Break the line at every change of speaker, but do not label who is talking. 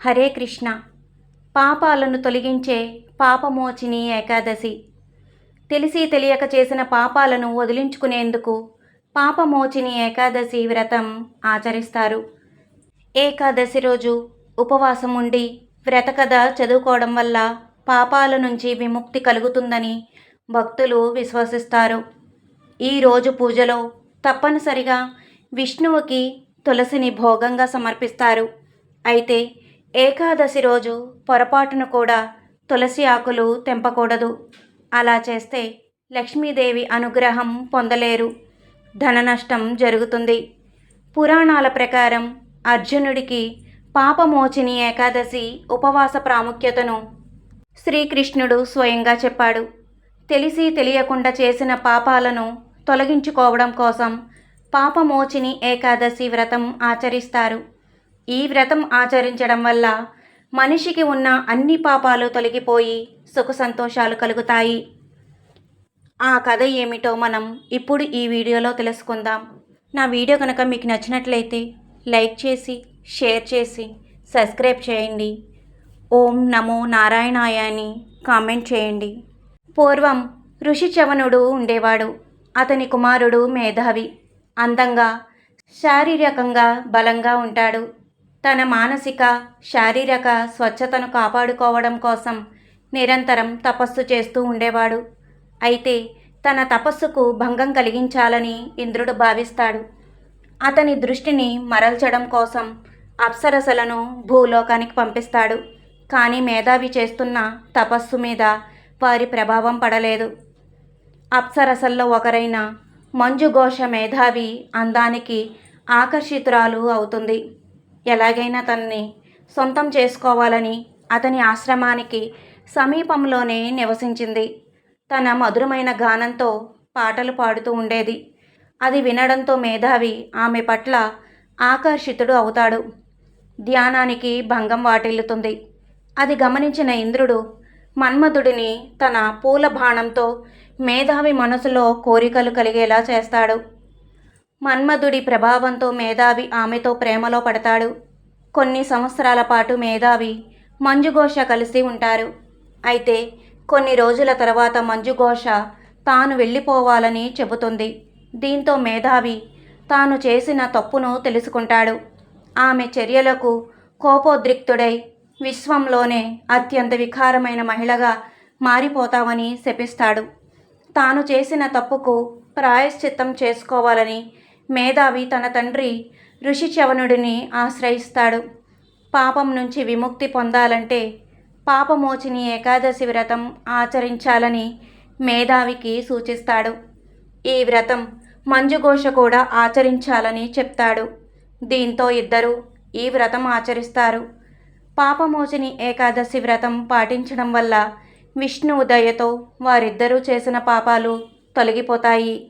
హరే కృష్ణ. పాపాలను తొలగించే పాపమోచిని ఏకాదశి. తెలిసి తెలియక చేసిన పాపాలను వదిలించుకునేందుకు పాపమోచిని ఏకాదశి వ్రతం ఆచరిస్తారు. ఏకాదశి రోజు ఉపవాసం ఉండి వ్రతకథ చదువుకోవడం వల్ల పాపాల నుంచి విముక్తి కలుగుతుందని భక్తులు విశ్వసిస్తారు. ఈ రోజు పూజలో తప్పనిసరిగా విష్ణువుకి తులసిని భోగంగా సమర్పిస్తారు. అయితే ఏకాదశి రోజు పొరపాటును కూడా తులసి ఆకులు తెంపకూడదు. అలా చేస్తే లక్ష్మీదేవి అనుగ్రహం పొందలేరు. ధన నష్టం జరుగుతుంది. పురాణాల ప్రకారం అర్జునుడికి పాపమోచిని ఏకాదశి ఉపవాస ప్రాముఖ్యతను శ్రీకృష్ణుడు స్వయంగా చెప్పాడు. తెలిసి తెలియకుండా చేసిన పాపాలను తొలగించుకోవడం కోసం పాపమోచిని ఏకాదశి వ్రతం ఆచరిస్తారు. ఈ వ్రతం ఆచరించడం వల్ల మనిషికి ఉన్న అన్ని పాపాలు తొలగిపోయి సుఖ సంతోషాలు కలుగుతాయి. ఆ కథ ఏమిటో మనం ఇప్పుడు ఈ వీడియోలో తెలుసుకుందాం. నా వీడియో కనుక మీకు నచ్చినట్లయితే లైక్ చేసి షేర్ చేసి సబ్స్క్రైబ్ చేయండి. ఓం నమో నారాయణాయ అని కామెంట్ చేయండి. పూర్వం ఋషి చవనుడు ఉండేవాడు. అతని కుమారుడు మేధావి. అందంగా శారీరకంగా బలంగా ఉంటాడు. తన మానసిక శారీరక స్వచ్ఛతను కాపాడుకోవడం కోసం నిరంతరం తపస్సు చేస్తూ ఉండేవాడు. అయితే తన తపస్సుకు భంగం కలిగించాలని ఇంద్రుడు భావిస్తాడు. అతని దృష్టిని మరల్చడం కోసం అప్సరసలను భూలోకానికి పంపిస్తాడు. కానీ మేధావి చేస్తున్న తపస్సు మీద వారి ప్రభావం పడలేదు. అప్సరసల్లో ఒకరైన మంజుఘోష మేధావి అందానికి ఆకర్షితురాలు అవుతుంది. ఎలాగైనా తనని సొంతం చేసుకోవాలని అతని ఆశ్రమానికి సమీపంలోనే నివసించింది. తన మధురమైన గానంతో పాటలు పాడుతూ ఉండేది. అది వినడంతో మేధావి ఆమె పట్ల ఆకర్షితుడు అవుతాడు. ధ్యానానికి భంగం వాటిల్లుతుంది. అది గమనించిన ఇంద్రుడు మన్మధుడిని తన పూల బాణంతో మేధావి మనసులో కోరికలు కలిగేలా చేస్తాడు. మన్మధుడి ప్రభావంతో మేధావి ఆమెతో ప్రేమలో పడతాడు. కొన్ని సంవత్సరాల పాటు మేధావి మంజుఘోష కలిసి ఉంటారు. అయితే కొన్ని రోజుల తర్వాత మంజుఘోష తాను వెళ్ళిపోవాలని చెబుతుంది. దీంతో మేధావి తాను చేసిన తప్పును తెలుసుకుంటాడు. ఆమె చర్యలకు కోపోద్రిక్తుడై విశ్వంలోనే అత్యంత వికారమైన మహిళగా మారిపోతామని శపిస్తాడు. తాను చేసిన తప్పుకు ప్రాయశ్చిత్తం చేసుకోవాలని మేధావి తన తండ్రి ఋషిచవనుడిని ఆశ్రయిస్తాడు. పాపం నుంచి విముక్తి పొందాలంటే పాపమోచిని ఏకాదశి వ్రతం ఆచరించాలని మేధావికి సూచిస్తాడు. ఈ వ్రతం మంజుఘోష కూడా ఆచరించాలని చెప్తాడు. దీంతో ఇద్దరు ఈ వ్రతం ఆచరిస్తారు. పాపమోచిని ఏకాదశి వ్రతం పాటించడం వల్ల విష్ణువు దయతో వారిద్దరూ చేసిన పాపాలు తొలగిపోతాయి.